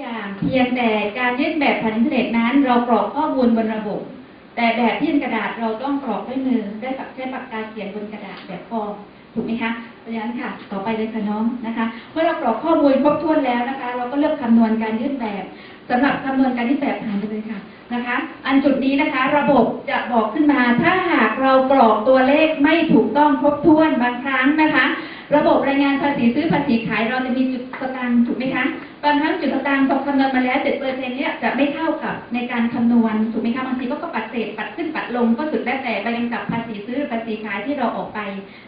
อย่างเพียงแต่การยื่นแบบผ่านอินเทอร์เน็ตนั้น เรากรอกข้อมูลบนระบบ แต่แบบยื่นกระดาษเราต้องกรอกด้วยมือได้ปากใช้ปากกาเขียนบนกระดาษแบบฟอร์มถูกไหมคะเพราะฉะนั้นค่ะ ต่อไปเลยค่ะน้องนะคะเมื่อเรากรอกข้อมูลครบถ้วนแล้วนะคะ เราก็เลือกคำนวณการยื่นแบบสำหรับคำนวณการยื่นแบบผ่านไปเลยค่ะนะคะ อันจุดนี้นะคะ ระบบจะบอกขึ้นมา ถ้าหากเรากรอกตัวเลขไม่ถูกต้องครบถ้วนบางครั้งนะคะ ระบบรายงานภาษีซื้อภาษีขายเราจะมีจุดสตางค์ถูกไหมคะ บางครั้งจุดสตางค์พอคำนวณมาแล้วเจ็ดเปอร์เซ็นเนี่ยจะไม่เท่ากับในการคำนวณถูกไหมคะบางทีก็ปัดเศษปัดขึ้นปัดลงก็สุดแล้วแต่ไปกันกับภาษีซื้อภาษีขายที่เราออกไป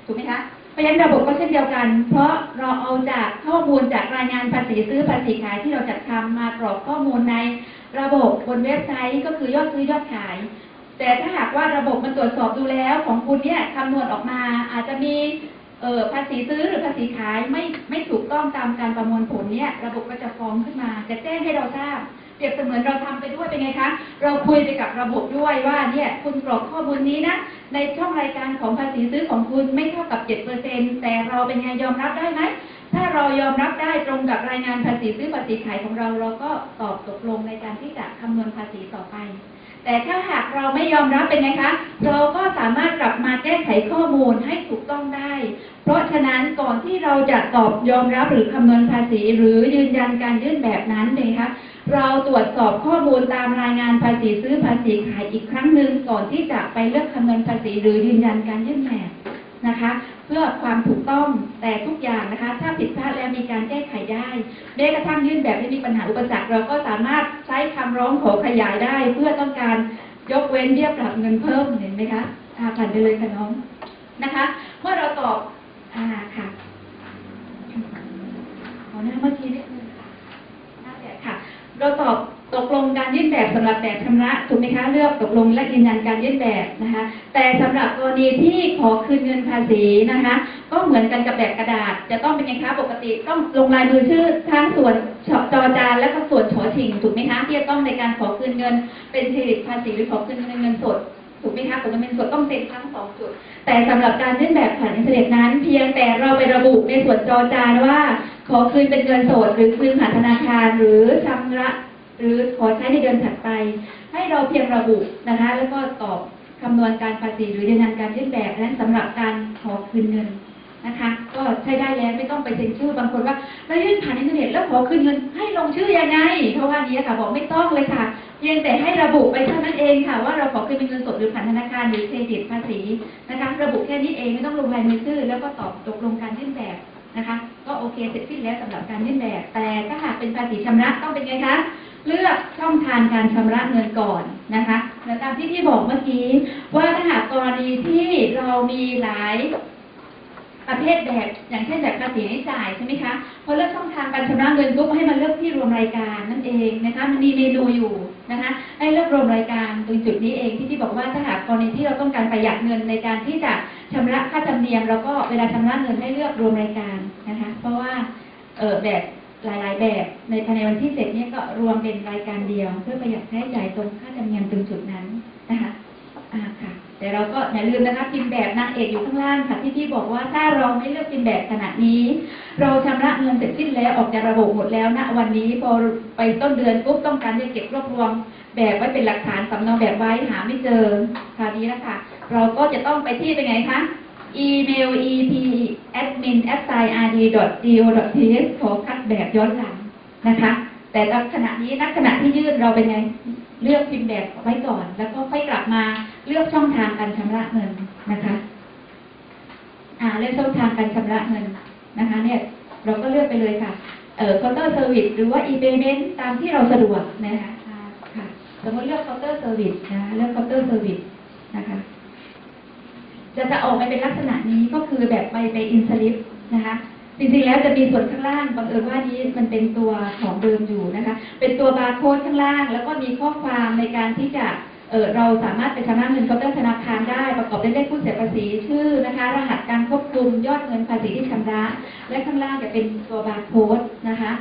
ถูกไหมคะเพราะฉะนั้นระบบก็เช่นเดียวกัน เพราะเราเอาจากข้อมูลจากรายงานภาษีซื้อภาษีขายที่เราจัดทำมากรอกข้อมูลในระบบบนเว็บไซต์ก็คือยอดซื้อยอดขาย แต่ถ้าหากว่าระบบมันตรวจสอบดูแล้ว ของคุณเนี่ยคำนวณออกมาอาจจะมี เออภาษีซื้อหรือภาษีขายไม่ไม่ถูกต้องตามการประมวลผลเนี่ย ระบบก็จะฟ้องขึ้นมา จะแจ้งให้เราทราบเปรียบเสมือนเราทำไปด้วยเป็นไงคะ เราคุยไปกับระบบด้วยว่าเนี่ยคุณกรอกข้อมูลนี้นะ ในช่องรายการของภาษีซื้อของคุณไม่เท่ากับ 7%แต่เราเป็นไงยอมรับได้ไหม ถ้าเรายอมรับได้ตรงกับรายงานภาษีซื้อภาษีขายของเรา เราก็ตอบตกลงในการที่จะคำนวณภาษีต่อไป แต่ถ้าหากเราไม่ยอมรับเป็นไงคะ เราก็สามารถกลับมาแก้ไขข้อมูลให้ถูกต้องได้ เพราะฉะนั้นก่อนที่เราจะตอบยอมรับหรือคำนวณภาษี หรือยืนยันการยื่นแบบนั้นเลยคะเราตรวจสอบข้อมูลตามรายงานภาษีซื้อภาษีขายอีกครั้งหนึ่งก่อนที่จะไปเลือกคำนวณภาษีหรือยืนยันการยื่นแบบนะคะ เพื่อความถูกต้องแต่ทุกอย่างนะคะ ถ้าผิดพลาดแล้วมีการแก้ไขได้แม้กระทั่งยื่นแบบที่มีปัญหาอุปสรรคเราก็สามารถใช้คำร้องขอขยายได้ เพื่อต้องการยกเว้นเรียบปรับเงินเพิ่มเห็นไหมคะอ่าผ่านไปเลยค่ะน้องนะคะ เมื่อเราตอบอ่าค่ะขอหน้าเมื่อกี้นิดนึงค่ะหน้าแบบค่ะ เราตอบ ตกลงการยื่นแบบสำหรับแบบชำระถูกไหมคะเลือกตกลงและยืนยันการยื่นแบบนะคะ แต่สำหรับกรณีที่ขอคืนเงินภาษีนะคะ ก็เหมือนกันกับแบบกระดาษ จะต้องเป็นไงคะปกติต้องลงลายมือชื่อทั้งส่วนจอจานและก็ส่วนฉอชิงถูกไหมคะที่จะต้องในการขอคืนเงิน เป็นเครดิตภาษีหรือขอคืนเงินเงินสดถูกไหมคะผลเงินสดต้องเซ็นทั้งสองจุด แต่สำหรับการยื่นแบบผ่านอินเทอร์เน็ตนั้น เพียงแต่เราไประบุในส่วนจอจานว่า ขอคืนเป็นเงินสดหรือคืนผ่านธนาคาร หรือชำระ หรือขอใช้ในเดือนถัดไป ให้เราเพียงระบุนะคะ แล้วก็ตอบคำนวณการภาษีหรือยืนยันการยื่นแบบนั้นสำหรับการขอคืนเงินนะคะ ก็ใช้ได้แล้วไม่ต้องไปเซ็นชื่อบางคนว่าเรายื่นผ่านอินเทอร์เน็ตแล้วขอคืนเงินให้ลงชื่อยังไง เพราะว่านี้ค่ะบอกไม่ต้องเลยค่ะเพียงแต่ให้ระบุไปเท่านั้นเองค่ะ ว่าเราขอคืนเป็นเงินสดหรือผ่านธนาคารหรือเครดิตภาษีนะคะ ระบุแค่นี้เองไม่ต้องลงลายมือชื่อ แล้วก็ตอบตกลงการยื่นแบบนะคะ ก็โอเคเสร็จสิ้นแล้วสำหรับการยื่นแบบ แต่ถ้าหากเป็นภาษีชำระต้องเป็นไงคะ เลือกช่องทางการชำระเงินก่อนนะคะและตามที่พี่บอกเมื่อกี้ว่าถ้าหากกรณีที่เรามีหลายประเภทแบบอย่างเช่นแบบภาษีไม่จ่ายใช่ไหมคะพอเลือกช่องทางการชำระเงินปุ๊บให้มันเลือกที่รวมรายการนั่นเองนะคะมันมีเมนูอยู่นะคะให้เลือกรวมรายการตรงจุดนี้เองที่ที่บอกว่าถ้าหากกรณีที่เราต้องการประหยัดเงินในการที่จะชำระค่าธรรมเนียม แล้วก็เวลาชำระเงินให้เลือกรวมรายการนะคะเพราะว่าเออแบบ หลายๆ แบบในภายในวันที่เสร็จเนี่ยก็รวมเป็นรายการเดียว เพื่อประหยัดค่าใช้จ่ายตรงค่าธรรมเนียมตรงจุดนั้นนะคะอ่าค่ะ แต่เราก็อย่าลืมนะคะพิมพ์แบบนางเอกอยู่ข้างล่างค่ะที่พี่บอกว่าถ้าเราไม่เลือกพิมพ์แบบขณะนี้ เราชำระเงินเสร็จสิ้นแล้วออกจากระบบหมดแล้วณวันนี้พอไปต้นเดือนปุ๊บต้องการจะเก็บรวบรวมแบบไว้เป็นหลักฐานสำเนาแบบไว้หาไม่เจอคราวนี้นะคะเราก็จะต้องไปที่เป็นไงคะ อีเมล ep admin at rd go th ขอคัดแบบย้อนหลังนะคะ แต่ตอนขณะนี้ณขณะที่ยื่นเราเป็นไง เลือกพิมพ์แบบไว้ก่อน แล้วก็ค่อยกลับมาเลือกช่องทางการชำระเงินนะคะอ่าเลือกช่องทางการชำระเงินนะคะ เนี่ยเราก็เลือกไปเลยค่ะเอ่อ counter service หรือว่า e-payment ตามที่เราสะดวกนะคะค่ะสมมติเลือก counter service นะคะเลือก counter service นะคะ จะจะออกมาเป็นลักษณะนี้ก็คือแบบไปไปอินสลิปนะคะจริงๆแล้วจะมีส่วนข้างล่างบังเอิญว่านี้มันเป็นตัวของเดิมอยู่นะคะ เป็นตัวบาร์โค้ดข้างล่าง แล้วก็มีข้อความในการที่จะเเราสามารถไปชำระเงินเคาน์เตอร์ธนาคารได้ประกอบด้วยเลขผู้เสียภาษีชื่อนะคะ รหัสการควบคุมยอดเงินภาษีที่ชำระ และข้างล่างจะเป็นตัวบาร์โค้ดนะคะ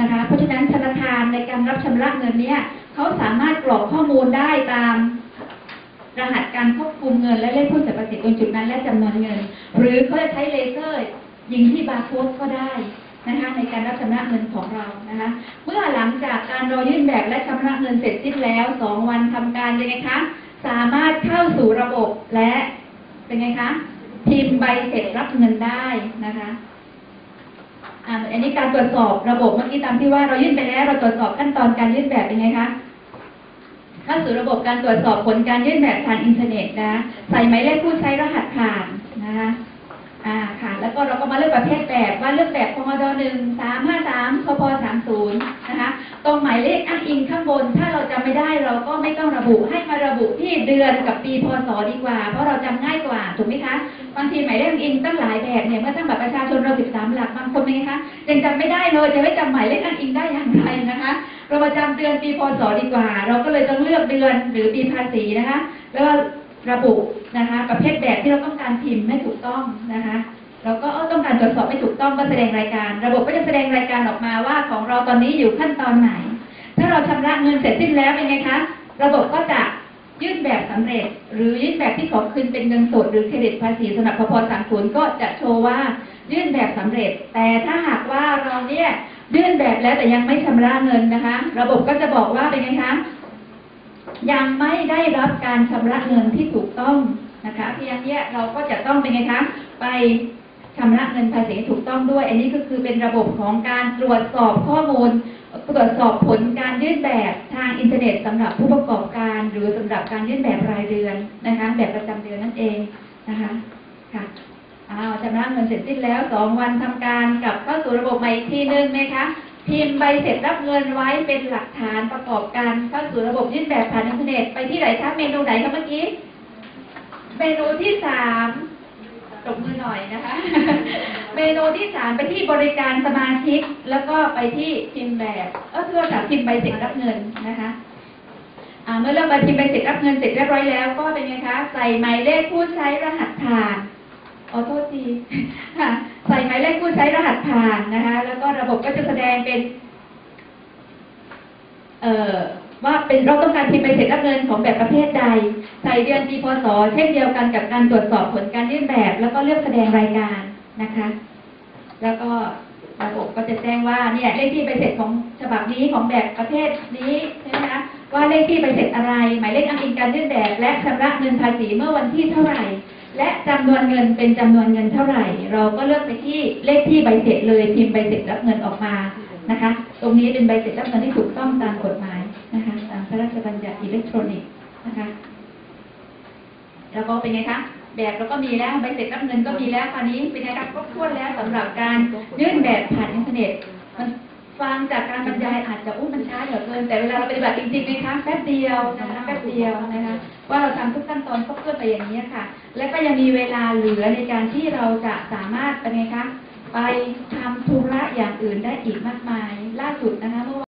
นะคะ เพราะฉะนั้นธนาคารในการรับชำระเงินเนี่ยเขาสามารถกรอกข้อมูลได้ตาม รหัสการควบคุมเงินและเลขผู้เสียภาษีตรงจุดนั้นและจำนวนเงิน หรือเขาจะใช้เลเซอร์ ยิงที่บาร์โค้ดก็ได้นะคะในการรับชำระเงินของเรานะคะเมื่อหลังจากการรอยื่นแบบและชำระเงินเสร็จสิ้นแล้วสองวันทำการยังไงคะสามารถเข้าสู่ระบบและเป็นไงคะพิมพ์ใบเสร็จรับเงินได้นะคะอันนี้การตรวจสอบระบบเมื่อกี้ตามที่ว่าเรายื่นไปแล้วเราตรวจสอบขั้นตอนการยื่นแบบเป็นไงคะ เข้าสู่ระบบการตรวจสอบผลการยื่นแบบทางอินเทอร์เน็ตนะ ใส่หมายเลขผู้ใช้รหัสผ่านนะคะอ่าค่ะ แล้วก็เราก็มาเลือกประเภทแบบว่าเลือกแบบพมดหนึ่งสามห้าสามคพสามศูนย์นะคะ ตรงหมายเลขอ้างอิงข้างบน ถ้าเราจำไม่ได้เราก็ไม่ต้องระบุให้มาระบุที่เดือนกับปีพศดีกว่า เพราะเราจำง่ายกว่าถูกไหมคะบางทีหมายเลขอ้างอิงตั้งหลายแบบเนี่ยเมื่อตั้งแบบประชาชนเราสิบสามหลักบางคนเป็นไงคะยังจำไม่ได้เลยจะไม่จำหมายเลขอ้างอิงได้อย่างไรนะคะ เรามาจำเดือนปีพศดีกว่า เราก็เลยต้องเลือกเดือนหรือปีภาษีนะคะ แล้วระบุนะคะ ประเภทแบบที่เราต้องการพิมพ์ให้ถูกต้องนะคะ เราก็ต้องการตรวจสอบไม่ถูกต้องก็แสดงรายการ ระบบก็จะแสดงรายการออกมาว่าของเราตอนนี้อยู่ขั้นตอนไหน ถ้าเราชำระเงินเสร็จสิ้นแล้วเป็นไงคะ ระบบก็จะยื่นแบบสำเร็จ หรือยื่นแบบที่ขอคืนเป็นเงินสดหรือเครดิตภาษีสำหรับพพสามศูนย์ก็จะโชว์ว่ายื่นแบบสำเร็จ แต่ถ้าหากว่าเราเนี่ยยื่นแบบแล้วแต่ยังไม่ชำระเงินนะคะ ระบบก็จะบอกว่าเป็นไงคะยังไม่ได้รับการชำระเงินที่ถูกต้องนะคะเพียงเนี้ยเราก็จะต้องเป็นไงคะไป ชำระเงินภาษีถูกต้องด้วย อันนี้ก็คือเป็นระบบของการตรวจสอบข้อมูล ตรวจสอบผลการยื่นแบบทางอินเทอร์เน็ตสำหรับผู้ประกอบการ หรือสำหรับการยื่นแบบรายเดือนนะคะ แบบประจำเดือนนั่นเองนะคะค่ะอ้าวชำระเงินเสร็จสิ้นแล้วสองวันทำการกลับเข้าสู่ระบบใหม่อีกทีนึงนะคะพิมพ์ใบเสร็จรับเงินไว้เป็นหลักฐานประกอบการเข้าสู่ระบบยื่นแบบผ่านอินเทอร์เน็ตไปที่ไหนคะเมนูไหนคะเมื่อกี้ เมนูที่สาม ตบมือหน่อยนะคะ เมนูที่สามไปที่บริการสมาชิก แล้วก็ไปที่พิมพ์แบบเออคือจากพิมพ์ใบเสร็จรับเงินนะคะเมื่อเริ่มใบพิมพ์ใบเสร็จรับเงินเสร็จเรียบร้อยแล้วก็เป็นไงคะใส่หมายเลขผู้ใช้รหัสผ่านขอโทษทีใส่หมายเลขผู้ใช้รหัสผ่านนะคะ แล้วก็ระบบก็จะแสดงเป็น เอ่อ ว่าเป็นเราต้องการพิมพ์ใบเสร็จรับเงินของแบบประเภทใด ใส่เดือนปีพศเช่นเดียวกันกับการตรวจสอบผลการยื่นแบบ แล้วก็เลือกแสดงรายการนะคะ แล้วก็ระบบก็จะแจ้งว่าเนี่ยเลขที่ใบเสร็จของฉบับนี้ของแบบประเภทนี้ใช่ไหมคะว่าเลขที่ใบเสร็จอะไร หมายเลขอ้างอิงการยื่นแบบ และชำระเงินภาษีเมื่อวันที่เท่าไหร่ และจำนวนเงินเป็นจำนวนเงินเท่าไหร่ เราก็เลือกไปที่เลขที่ใบเสร็จเลยพิมพ์ใบเสร็จรับเงินออกมานะคะ ตรงนี้เป็นใบเสร็จรับเงินที่ถูกต้องตามกฎหมาย ระราชบัญญัติอิเล็กทรอนิกส์นะคะ แล้วก็เป็นไงคะ แบบเราก็มีแล้วใบเสร็จรับเงินก็มีแล้วคราวนี้เป็นไงคะครบถ้วนแล้วสำหรับการยื่นแบบผ่านอินเทอร์เน็ต มันฟังจากการบรรยายอาจจะอุ้มมันช้าเหลือเกิน แต่เวลาเราปฏิบัติจริงๆนะคะแป๊บเดียวนะคะแป๊บเดียวนะคะว่าเราทำทุกขั้นตอนครบถ้วนไปอย่างนี้ค่ะ และก็ยังมีเวลาเหลือในการที่เราจะสามารถเป็นไงคะไปทำธุระอย่างอื่นได้อีกมากมาย ล่าสุดนะคะเมื่อ